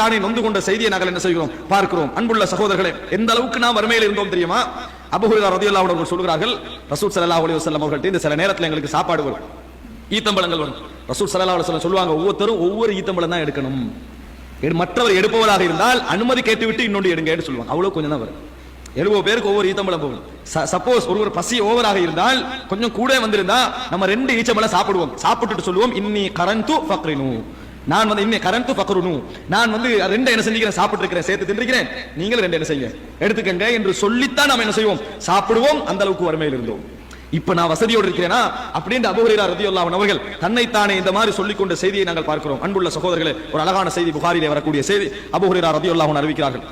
தானே நொந்து கொண்ட செய்தியை நாங்கள் என்ன செய்கிறோம்? பார்க்கிறோம். அன்புள்ள சகோதரர்களே எந்த அளவுக்கு நாம் வறுமையில் இருந்தோம் தெரியுமா? அபுஹுரா ரதியல்லாஹு அன்ஹு அவர்கள் சொல்கிறார்கள் ரசூல் ஸல்லல்லாஹு அலி வசல்லம் அவர்கள்ட்ட இந்த சில நேரத்தில் எங்களுக்கு சாப்பாடு வரும். ஈத்தம்பழங்கள் வரும். ரசூல் ஸல்லல்லாஹு அலைஹி சொல்லுவாங்க ஒவ்வொருத்தரும் ஒவ்வொரு ஈத்தம்பழம் தான் எடுக்கணும். எடு- மற்றவர் எடுப்பவராக இருந்தால் அனுமதி கேட்டுவிட்டு இன்னொன்று எடுங்கன்னு சொல்லுவாங்க. அவ்வளோ கொஞ்சம் தான் வரும். எழுபது பேருக்கு ஒவ்வொரு ஈத்தம்பழம் போகும். சப்போஸ் ஒருவர் பசி ஓவராக இருந்தால் கொஞ்சம் கூட வந்திருந்தா நம்ம ரெண்டு ஈச்சம்பழம் சாப்பிடுவோம். சாப்பிட்டுட்டு சொல்லுவோம் இன்னி கரந்து ஃபக்ரினு. நான் வந்து இன்னி கரண்ட் ஃபக்ருனு நான் வந்து ரெண்டு என்ன செஞ்சுக்கிறேன்? சாப்பிட்டு இருக்கிறேன் சேர்த்து தின்றுக்கிறேன். நீங்களும் ரெண்டு என்ன செய்யுங்க? எடுத்துக்கங்க என்று சொல்லித்தான் நாம் என்ன செய்வோம்? சாப்பிடுவோம். அந்த அளவுக்கு வறுமையில் இருந்தோம். இப்ப நான் வசதியோடு இருக்கிறேனா? அப்படின்னு அபுஹுரைரா ரதியுல்லாஹு அவர்கள் தன்னைத்தானே இந்த மாதிரி சொல்லிக்கொண்ட செய்தியை நாங்கள் பார்க்கிறோம். அன்புள்ள சகோதரர்களே ஒரு அழகான செய்தி புகாரிலே வரக்கூடிய செய்தி அபுஹுரைரா ரதியுல்லாஹு அறிவிக்கிறார்கள்.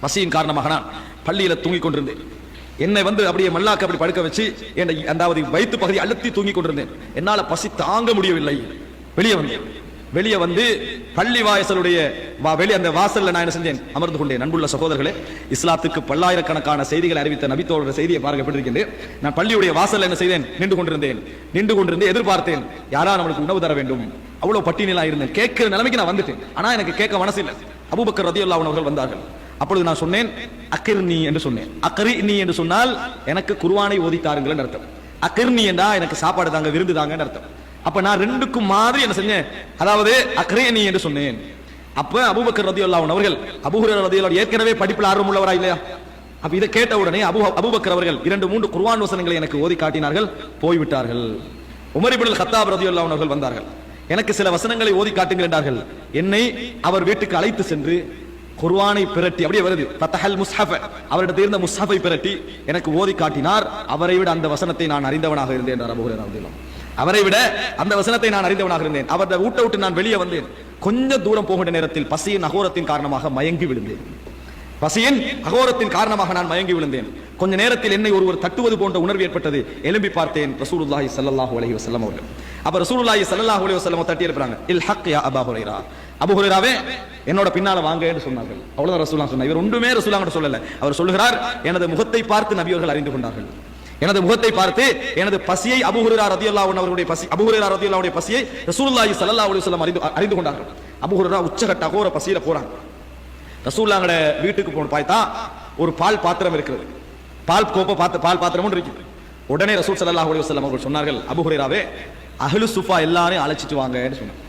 பசியின் காரணமாக நான் பள்ளியில தூங்கிக் கொண்டிருந்தேன். என்னை வந்து அப்படியே மல்லாக்க அப்படி படுக்க வச்சு என்னை அதாவது வயிற்று பகுதி அழுத்தி தூங்கிக் கொண்டிருந்தேன். என்னால் பசி தாங்க முடியவில்லை. வெளியே வந்தேன். வெளியே வந்து பள்ளி வாசலுடைய வெளியே அந்த வாசல்ல நான் என்ன செஞ்சேன்? அமர்ந்து கொண்டேன். அன்புள்ள சகோதரர்களே இஸ்லாத்துக்கு பல்லாயிரக்கணக்கான செய்திகளை அறிவித்த நபித்தோட செய்தியை பார்க்க நான் பள்ளியுடைய வாசல்ல என்ன செய்தேன்? நின்று கொண்டிருந்தேன். நின்று கொண்டிருந்து எதிர்பார்த்தேன் யாரா நம்மளுக்கு உணவு தர வேண்டும்? அவ்வளவு பட்டினிலா இருந்தேன். கேட்கிற நிலைமைக்கு நான் வந்துட்டேன். ஆனா எனக்கு கேட்க மனசு இல்லை அபுபக்கர் ரதியுல்லாஹு அவர்கள் வந்தார்கள். அப்பொழுது நான் சொன்னேன் அக்கிர்னி என்று சொன்னேன். அக்கரி நீ என்று சொன்னால் எனக்கு குருவானை ஓதித்தாருங்கள் அர்த்தம். அக்கிர்னி என்றா எனக்கு சாப்பாடு தாங்க விருந்து தாங்கன்னு அர்த்தம். அப்ப நான் ரெண்டுக்கும் மாதிரி என்ன செஞ்சேன்? அதாவது அக்ரேனி என்று சொன்னேன். அப்ப அபூபக்கர் ரதியுல்லாஹு அவர்கள் அபூஹுரைரா ரதியுல்லாஹு ஏற்கனவே படிப்பில் ஆர்வம் உள்ளவரா இல்லையா? அப்ப இதை கேட்ட உடனே அபு அபுபக்கர் அவர்கள் இரண்டு மூன்று குர்வான் வசனங்களை எனக்கு ஓதி காட்டினார்கள் போய்விட்டார்கள். உமர் ஹத்தாப் ரதி ரதியுல்லாஹு அவர்கள் வந்தார்கள். எனக்கு சில வசனங்களை ஓதி காட்டுங்கள் என்றார்கள். என்னை அவர் வீட்டுக்கு அழைத்து சென்று குர்வானை பிரட்டி அப்படியே வருது. பத்தஹல் முஸ்ஹஃப அவரிடத்தில் இருந்த முஸ்ஹபை பிரட்டி எனக்கு ஓதி காட்டினார். அவரை விட அந்த வசனத்தை நான் அறிந்தவனாக இருந்தேன் என்றார் அபூ ரதி ரலியல்லாஹு அவரை விட அந்த வசனத்தை நான் அறிந்தவனாக இருந்தேன். அவரது ஊட்ட விட்டு நான் வெளியே வந்தேன். கொஞ்சம் தூரம் போகின்ற நேரத்தில் பசியின் அகோரத்தின் காரணமாக மயங்கி விழுந்தேன். பசியின் அகோரத்தின் காரணமாக நான் மயங்கி விழுந்தேன். கொஞ்ச நேரத்தில் என்னை ஒருவர் தட்டுவது போன்ற உணர்வு ஏற்பட்டது. எலும்பி பார்த்தேன் ரசூலுல்லாஹி சல்லாஹூ அலஹி வசல்லம் அவர்கள். அப்ப ரசூலுல்லாஹி சல்லாஹூ அலைஹி வசல்லம் தட்டி இருப்பாங்க இல் ஹக் யா அபா ஹுரைரா. அபு ஹுரைராவே என்னோட பின்னால வாங்க என்று சொன்னார்கள். அவ்வளவுதான் ரசூலா சொன்னார் இவர் ஒன்றுமே ரசூலாங்கிட்ட சொல்லல. அவர் சொல்லுகிறார் எனது முகத்தை பார்த்து நபியவர்கள் அறிந்து கொண்டார்கள். எனது முகத்தை பார்த்து எனது பசியை அபுஹுரா ரதி ரதியல்லாஹு அன்ஹு அவர்களுடைய பசி அபுஹுரா ஹுரைரா ரதியல்லாஹு பசியை ரசூலுல்லாஹி ஸல்லல்லாஹு அலைஹி வஸல்லம் அறிந்து அறிந்து கொண்டார்கள். அபுஹுரா உச்சகட்ட அகோர பசியில போறாங்க ரசூல்லாங்கட வீட்டுக்கு போன பார்த்தா ஒரு பால் பாத்திரம் இருக்கிறது. பால் கோப்பை பார்த்து பால் பாத்திரம் இருக்குது உடனே ரசூல் ஸல்லல்லாஹு அலைஹி வஸல்லம் அவர்கள் சொன்னார்கள் அபுஹுரேராவே அஹ்லு சுஃபா எல்லாரையும் அழைச்சிட்டு வாங்கன்னு சொன்னாங்க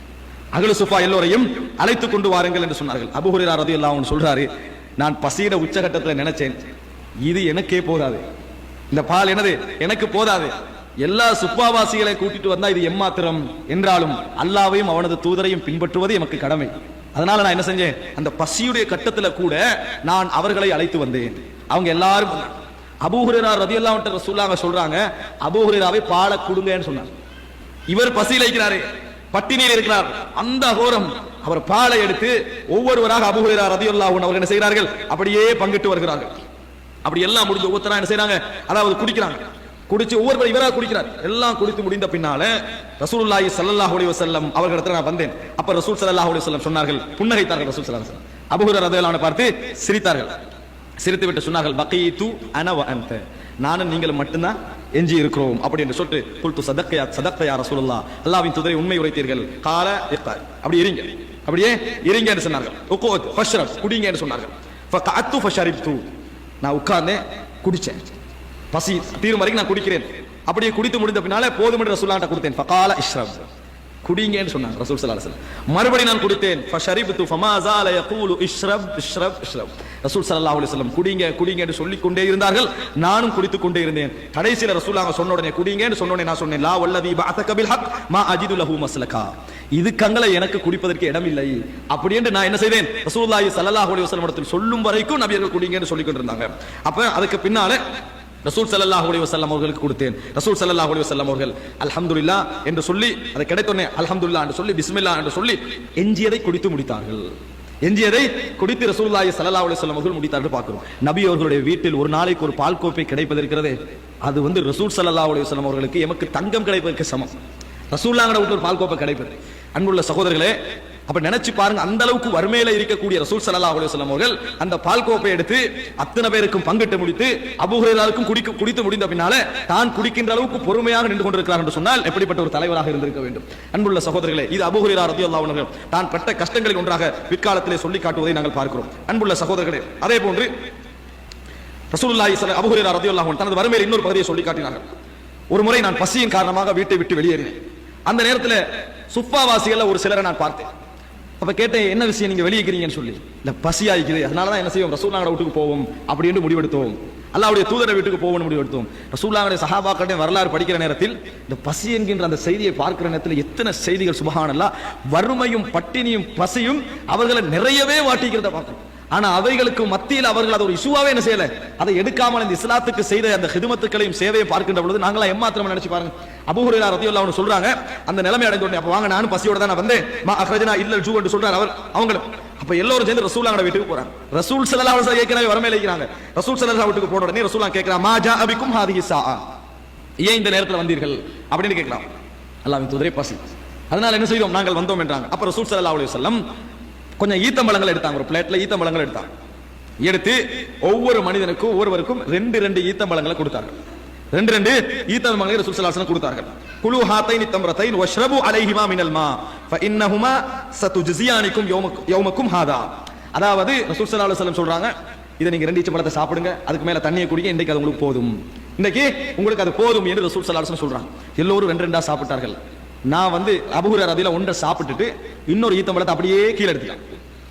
அகலு சுஃபா எல்லோரையும் அழைத்து கொண்டு வாருங்கள் என்று சொன்னார்கள். அபு ஹுரைரா ரலியல்லாஹு சொல்றாரு நான் பசியிட உச்சகட்டத்தில் நினைச்சேன். இது எனக்கே போதாது. இந்த பால் எனது எனக்கு போதாது. எல்லா சுப்பாவாசிகளை கூட்டிட்டு வந்தா இது எம்மாத்திரம் என்றாலும் அல்லாவையும் அவனது தூதரையும் பின்பற்றுவது எமக்கு கடமை. அதனால நான் என்ன செஞ்சேன்? அந்த பசியுடைய கட்டத்துல கூட நான் அவர்களை அழைத்து வந்தேன். அவங்க எல்லாரும் அபூஹுரா ரதியல்லாஹு அன்ஹு ரசூலுல்லாஹ் சொல்றாங்க அபூஹுராவை பால கொடுங்கன்னு சொன்னார். இவர் பசியில் இருக்கிறாரு பட்டினியில் இருக்கிறார். அந்த அகோரம் அவர் பாலை எடுத்து ஒவ்வொருவராக அபுஹுரா ரதியுல்லாஹு அன்ஹு அவர்கள் என்ன செய்கிறார்கள்? அப்படியே பங்கிட்டு வருகிறார்கள். அப்படி எல்லாம் முடிஞ்சு ஒவ்வொருத்தரா என்ன செய்யறாங்க அதாவது குடிக்கிறாங்க. குடிச்சு ஒவ்வொரு இவராக குடிக்கிறார். எல்லாம் குடித்து முடிந்த பின்னால ரசூலுல்லாஹி ஸல்லல்லாஹு அலைஹி வஸல்லம் அவர்களிடத்துல நான் வந்தேன். அப்ப ரசூல் சல்லாஹ் அலைஹி வஸல்லம் சொன்னார்கள் புன்னகைத்தார்கள் ரசூல் ஸல்லல்லாஹு அலைஹி வஸல்லம். அபூஹுரா பார்த்து சிரித்தார்கள். சிரித்து விட்டு சொன்னார்கள் பகீது அன வ அந்த நானும் நீங்களும் மட்டும்தான் எஞ்சி இருக்கிறோம் அப்படி என்று சொல்லிட்டு குல்து சதக்கையா சதக்கையா ரசூலுல்லா அல்லாவின் துதரை உண்மை உரைத்தீர்கள். கால இஃப்தார் அப்படி இருங்க. அப்படியே இருங்க என்று சொன்னார்கள். குடிங்க என்று சொன்னார்கள். நான் உட்கார்ந்தேன் குடித்தேன் பசி தீரும் வரைக்கும் நான் குடிக்கிறேன். அப்படியே குடித்து முடிந்த பின்னாலே போதும் என்று ரசூல்லாட்ட கொடுத்தேன். ஃபகால இஷ்ரப். குடிங்கன்னு சொன்னாங்க ரசூல் ஸல்லல்லாஹு அலைஹி மறுபடியும் மறுபடி நான் குடித்தேன் ஃபஷரிப்து ஃபமா ஜால யகூலு இஷ்ரப் இஷ்ரப் இஷ்ரப். ரசூல் ஸல்லல்லாஹு அலைஹி வஸல்லம் குடிங்க குடிங்க என்று சொல்லிக் கொண்டே இருந்தார்கள். நானும் குடித்து கொண்டே இருந்தேன். கடைசியில ரசூலுல்லாஹ் சொன்ன உடனே குடிங்கன்னு சொன்ன உடனே நான் சொன்னேன் லா வல்லதி பஅதக பில் ஹக் மா அஜிது லஹு மஸ்லகா. இதுக்கங்களை எனக்கு குடிப்பதற்கு இடமில்லை. அப்படி என்று நான் என்ன செய்தேன்? ரசூலுல்லாஹி ஸல்லல்லாஹு அலைஹி வஸல்லம் இடத்தில் சொல்லும் வரைக்கும் நபியர்கள் குடிங்கன்னு சொல்லிக் கொண்டிருந்தாங்க. அப்ப அதுக்கு பின்னால ரசூல் சல்லாஹ் அலி வசல்லாம் அவர்களுக்கு கொடுத்தேன். ரசூல் சல்லாஹ் அலி வசல்லாம் அவர்கள் அல்ஹம்துலில்லாஹ் என்று சொல்லி அதை கிடைத்தோன்னே அல்ஹம்துலில்லாஹ் என்று சொல்லி பிஸ்மில்லா என்று சொல்லி எஞ்சியதை குடித்து முடித்தார்கள். எஞ்சியதை குடித்து ரசூல்லாய் சல்லா அலி சொல்லம் அவர்கள் முடித்தார்கள் பார்க்கிறோம். நபி அவர்களுடைய வீட்டில் ஒரு நாளைக்கு ஒரு பால் கோப்பை கிடைப்பது இருக்கிறதே அது வந்து ரசூல் சல்லா அலி வஸல்லம் அவர்களுக்கு எமக்கு தங்கம் கிடைப்பதற்கு சமம். ரசூல்லாங்கட வீட்டில் ஒரு பால் கோப்பை கிடைப்பது. அன்புள்ள சகோதரர்களே அப்ப நினைச்சு பாருங்க அந்த அளவுக்கு வறுமையில இருக்கக்கூடிய ரசூல் சல்லா அலைஹி வஸல்லம் அவர்கள் அந்த பால் கோப்பை எடுத்து அத்தனை பேருக்கும் பங்கிட்டு முடித்து அபூஹுரைராவுக்கும் குடிக்க குடித்து முடிந்த பின்னால தான் குடிக்கின்ற அளவுக்கு பொறுமையாக நின்று கொண்டிருக்கிறார் என்று சொன்னால் எப்படிப்பட்ட ஒரு தலைவராக இருந்திருக்க வேண்டும். அன்புள்ள சகோதரர்களே இது அபுஹரேலா ரத்தி அல்லா அவர்கள் தான் பட்ட கஷ்டங்களில் ஒன்றாக பிற்காலத்திலே சொல்லி காட்டுவதை நாங்கள் பார்க்கிறோம். அன்புள்ள சகோதரர்களே அதே போன்று ரசூலுல்லாஹி ஸல்லல்லாஹு அபூ ஹுரைரா ரலியல்லாஹு தனது வறுமையில் இன்னொரு பகுதியை சொல்லி காட்டினார்கள். ஒரு முறை நான் பசியின் காரணமாக வீட்டை விட்டு வெளியேறினேன். அந்த நேரத்தில் சுப்பாவாசிகள்ல ஒரு சிலரை நான் பார்த்தேன். அப்ப கேட்டேன் என்ன விஷயம் நீங்க வெளியேக்கிறீங்கன்னு சொல்லி? இல்ல பசி ஆயிக்குது அதனால தான் என்ன செய்வோம்? ரசூல்லாங்கட வீட்டுக்கு போவோம் அப்படின்னு முடிவெடுத்தோம். அல்லாவுடைய தூதரை வீட்டுக்கு போவோம்னு முடிவெடுத்தோம். ரசூல்லாவுடைய சஹாபாக்களுடைய வரலாறு படிக்கிற நேரத்தில் இந்த பசி என்கின்ற அந்த செய்தியை பார்க்கிற நேரத்தில் எத்தனை செய்திகள் சுபகானல்லா வறுமையும் பட்டினியும் பசியும் அவர்களை நிறையவே வாட்டிக்கிறத பார்க்கணும் ஆனா அவைகளுக்கு மத்தியில் அவர்கள் அதை ஒரு இசுவாவே என்ன செய்யல. அதை எடுக்காமல் இந்த இஸ்லாத்துக்கு செய்த அந்த ஹிதுமத்துக்களையும் சேவையை பார்க்கின்ற பொழுது நாங்களா எம்மாத்திரம் நினைச்சு பாருங்க. அபூஹுரைரா ரத்தியுல்லா அவனு சொல்றாங்க அந்த நிலைமை அடைந்த உடனே அப்ப வாங்க நானும் பசியோட தான் நான் வந்தேன். மா அஹ்ரஜனா இல்ல ஜூ என்று சொல்றாரு அவர் அவங்களும் அப்ப எல்லோரும் சேர்ந்து ரசூலாங்கட வீட்டுக்கு போறாங்க. ரசூல் ஸல்லல்லாஹு அலைஹி வஸல்லம் ஏற்கனவே வரமே இருக்கிறாங்க. ரசூல் ஸல்லல்லாஹு வீட்டுக்கு போன உடனே ரசூலா கேக்குறாங்க மா ஜா அபிக்கும் ஹாதிஹி ஏன் இந்த நேரத்தில் வந்தீர்கள்? அப்படின்னு கேட்கலாம் அல்லாஹ்வின் தூதரே பசி. அதனால என்ன செய்தோம்? நாங்கள் வந்தோம் என்றாங்க. அப்ப ரசூல் ஸல்லல்லாஹு அலைஹி வஸல்லம் கொஞ்சம் ஈத்தம்பழங்கள் எடுத்தாங்க ஒரு பிளேட்ல ஈத்தம்பழங்கள் எடுத்தாங்க. எடுத்து ஒவ்வொரு மனிதனுக்கும் ஒவ்வொருவருக்கும் ரெண்டு ரெண்டு ஈத்தம்பழங்களை கொடுத்தார்கள். ரெண்டு ரெண்டு ஈத்தம்பழங்களை ரசூல் ஸல்லல்லாஹு கொடுத்தார்கள். குலு ஹாத்தைனி தம்ரத்தைன் வஷ்ரபு அலைஹிமா மினல்மா இன்னஹுமா சத்து சதுஜ்ஸியானிக்கும் யௌமக்கும் ஹாதா. அதாவது ரசூல் ஸல்லல்லாஹு சொல்றாங்க இதை நீங்க ரெண்டு ஈச்சம்பழத்தை சாப்பிடுங்க அதுக்கு மேல தண்ணியை குடிங்க இன்றைக்கு அது உங்களுக்கு போதும். இன்னைக்கு உங்களுக்கு அது போதும் என்று ரசூல் ஸல்லல்லாஹு சொல்றாங்க. எல்லோரும் ரெண்டு ரெண்டா சாப்பிட்டார்கள். நான் வந்து அபூஹுரைரா அதில் ஒன்றை சாப்பிட்டுட்டு இன்னொரு ஈத்தம்பழத்தை அப்படியே கீழே எடுத்துட்டேன்.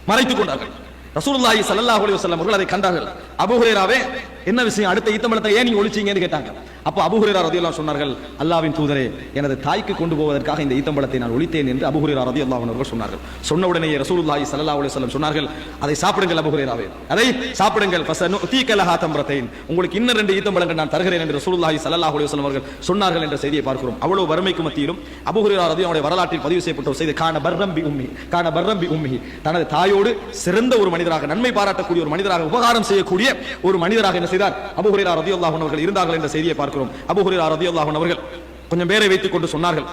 மறைத்துக் கொண்டார்கள். ரசூலுல்லாஹி ஸல்லல்லாஹு அலைஹி வஸல்லம் அவர்கள் அதை கண்டார்கள். அபூஹுரேராவே என்ன விஷயம்? அடுத்த ஈத்தம்பழத்தை ஏன் நீங்க ஒழிச்சீங்கன்னு கேட்டாங்க. அப்ப அபூ ரதியெல்லாம் சொன்னார்கள் அல்லாவின் தூதரே எனது தாய்க்கு கொண்டு போவதற்காக இந்த ஈத்தம்பளத்தை நான் ஒழித்தேன் என்று அபூ ஹுரைரா அவர்கள் சொன்னார்கள். சொன்ன உடனே ரசூலுல்லாஹி சல்லா அலைஹி சொன்னார்கள் அதை சாப்பிடுங்கள் அபுஹுரேராவே அதை சாப்பிடுங்கள். தீக்கலஹா லஹா உங்களுக்கு இன்னும் ரெண்டு ஈத்தம்பளங்கள் நான் தருகிறேன் என்று ரசூலுல்லாஹி சல்லா அலைஹி அவர்கள் சொன்னார்கள் என்ற செய்தியை பார்க்கிறோம். அவ்வளவு வறுமைக்கு மத்தியிலும் அபூ ரதி அவருடைய வரலாற்றில் பதிவு செய்யப்பட்ட செய்தி காண பர்ரம்பி உம்மி காண பர்ரம்பி உம்மி. தனது தாயோடு சிறந்த ஒரு மனிதராக நன்மை பாராட்டக்கூடிய ஒரு மனிதராக உபகாரம் செய்யக்கூடிய ஒரு மனிதராக என்ன செய்தார். அபூ ரதி ரலியல்லாஹு அவர்கள் இருந்தார்கள் என்ற செய்தியை பார்க்கிறோம். அபூ ரதி ரலியல்லாஹு அவர்கள் கொஞ்சம் பேரை வைத்துக் கொண்டு சொன்னார்கள்.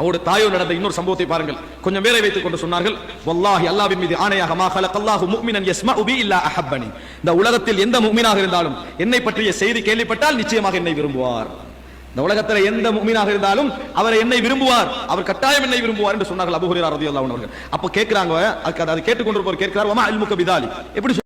அவருடைய தாயோடு நடந்த இன்னொரு சம்பவத்தை பாருங்கள். கொஞ்சம் பேரை வைத்துக் கொண்டு சொன்னார்கள். வல்லாஹி அல்லாஹ்வின் மீது ஆணையாக மா ஹலக் கலக்கல்லாஹு முஃமினன் யஸ்மா உபி இல்லா அஹப்பனி. இந்த உலகத்தில் எந்த முஃமினாக இருந்தாலும் என்னை பற்றிய செய்தி கேள்விப்பட்டால் நிச்சயமாக என்னை விரும்புவார். இந்த உலகத்தில் எந்த முஃமினாக இருந்தாலும் அவர் என்னை விரும்புவார். அவர் கட்டாயம் என்னை விரும்புவார் என்று சொன்னார்கள் அபூ ஹுரைரா ரலியல்லாஹு அன்ஹு அவர்கள். அப்ப கேக்குறாங்க அது கேட்டுக்கொண்டிருப்பவர் கேட்கிறார் வமா இல்முக பிதாலி? எப்படி